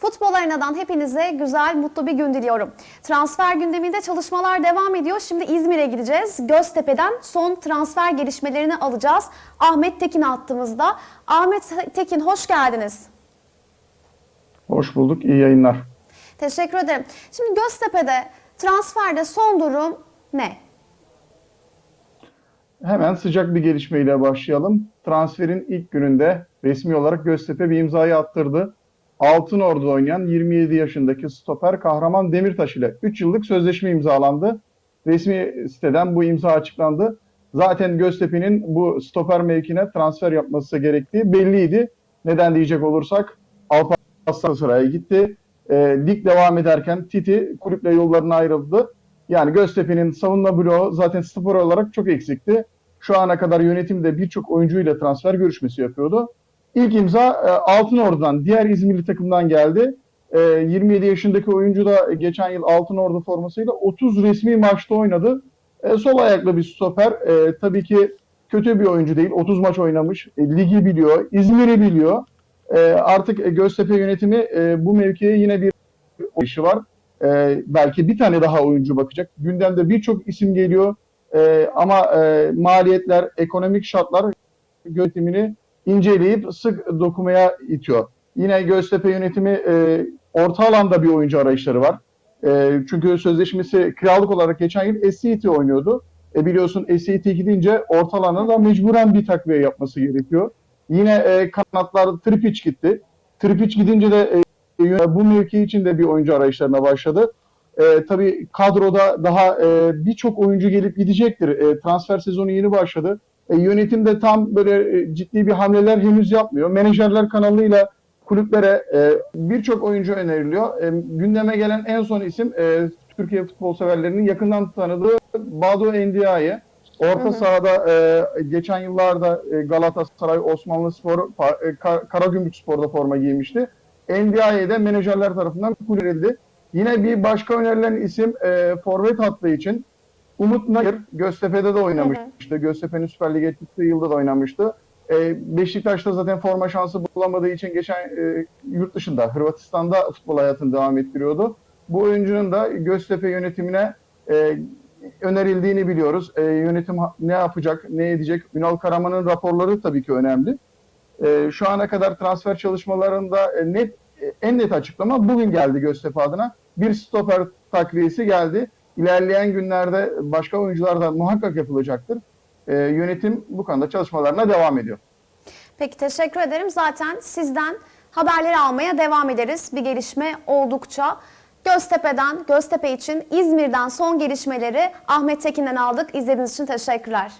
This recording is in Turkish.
Futbol Arena'dan hepinize güzel, mutlu bir gün diliyorum. Transfer gündeminde çalışmalar devam ediyor. Şimdi İzmir'e gideceğiz. Göztepe'den son transfer gelişmelerini alacağız. Ahmet Tekin attığımızda. Ahmet Tekin hoş geldiniz. Hoş bulduk, iyi yayınlar. Teşekkür ederim. Şimdi Göztepe'de transferde son durum ne? Hemen sıcak bir gelişmeyle başlayalım. Transferin ilk gününde resmi olarak Göztepe bir imzayı attırdı. Altın Ordu'da oynayan 27 yaşındaki stoper Kahraman Demirtaş ile 3 yıllık sözleşme imzalandı. Resmi siteden bu imza açıklandı. Zaten Göztepe'nin bu stoper mevkine transfer yapması gerektiği belliydi. Neden diyecek olursak Alparslan sıraya gitti. E, lig devam ederken Titi kulüple yollarına ayrıldı. Yani Göztepe'nin savunma bloğu zaten spor olarak çok eksikti. Şu ana kadar yönetimde birçok oyuncuyla transfer görüşmesi yapıyordu. İlk imza e, Altınordu'dan, diğer İzmirli takımdan geldi. E, 27 yaşındaki oyuncu da geçen yıl Altınordu formasıyla 30 resmi maçta oynadı. E, sol ayaklı bir stoper. E, tabii ki kötü bir oyuncu değil. 30 maç oynamış. E, ligi biliyor, İzmir'i biliyor. E, artık e, Göztepe yönetimi e, bu mevkiye yine bir işi var. E, belki bir tane daha oyuncu bakacak. Gündemde birçok isim geliyor. E, ama e, maliyetler, ekonomik şartlar yönetimini inceleyip sık dokumaya itiyor. Yine Göztepe yönetimi e, orta alanda bir oyuncu arayışları var. E, çünkü sözleşmesi kiralık olarak geçen yıl SCT oynuyordu. E, biliyorsun SCT gidince orta alanda da mecburen bir takviye yapması gerekiyor. Yine e, kanatlar Tripic gitti. Tripic gidince de e, bu mevki için de bir oyuncu arayışlarına başladı. E, tabii kadroda daha e, birçok oyuncu gelip gidecektir. E, transfer sezonu yeni başladı. E, yönetim de tam böyle e, ciddi bir hamleler henüz yapmıyor. Menajerler kanalıyla kulüplere e, birçok oyuncu öneriliyor. E, gündeme gelen en son isim e, Türkiye futbol severlerinin yakından tanıdığı Badu Endiaye. Orta Hı hı. sahada e, geçen yıllarda e, Galatasaray, Osmanlı Spor, e, Kar- Karagümrük Spor'da forma giymişti. Endiaye'de menajerler tarafından kulüp edildi. Yine bir başka önerilen isim e, forvet hattı için Umut Nayır Göztepe'de de oynamıştı. Göztepe'nin Süper Lig'e çıktığı yılda da oynamıştı. E, Beşiktaş'ta zaten forma şansı bulamadığı için geçen e, yurt dışında Hırvatistan'da futbol hayatını devam ettiriyordu. Bu oyuncunun da Göztepe yönetimine e, önerildiğini biliyoruz. E, yönetim ne yapacak, ne edecek? Ünal Karaman'ın raporları tabii ki önemli. E, şu ana kadar transfer çalışmalarında e, net e, en net açıklama bugün geldi Göztepe adına. Bir stoper takviyesi geldi. İlerleyen günlerde başka oyuncular da muhakkak yapılacaktır. E, yönetim bu konuda çalışmalarına devam ediyor. Peki teşekkür ederim. Zaten sizden haberleri almaya devam ederiz. Bir gelişme oldukça. Göztepe'den, Göztepe için İzmir'den son gelişmeleri Ahmet Tekin'den aldık. İzlediğiniz için teşekkürler.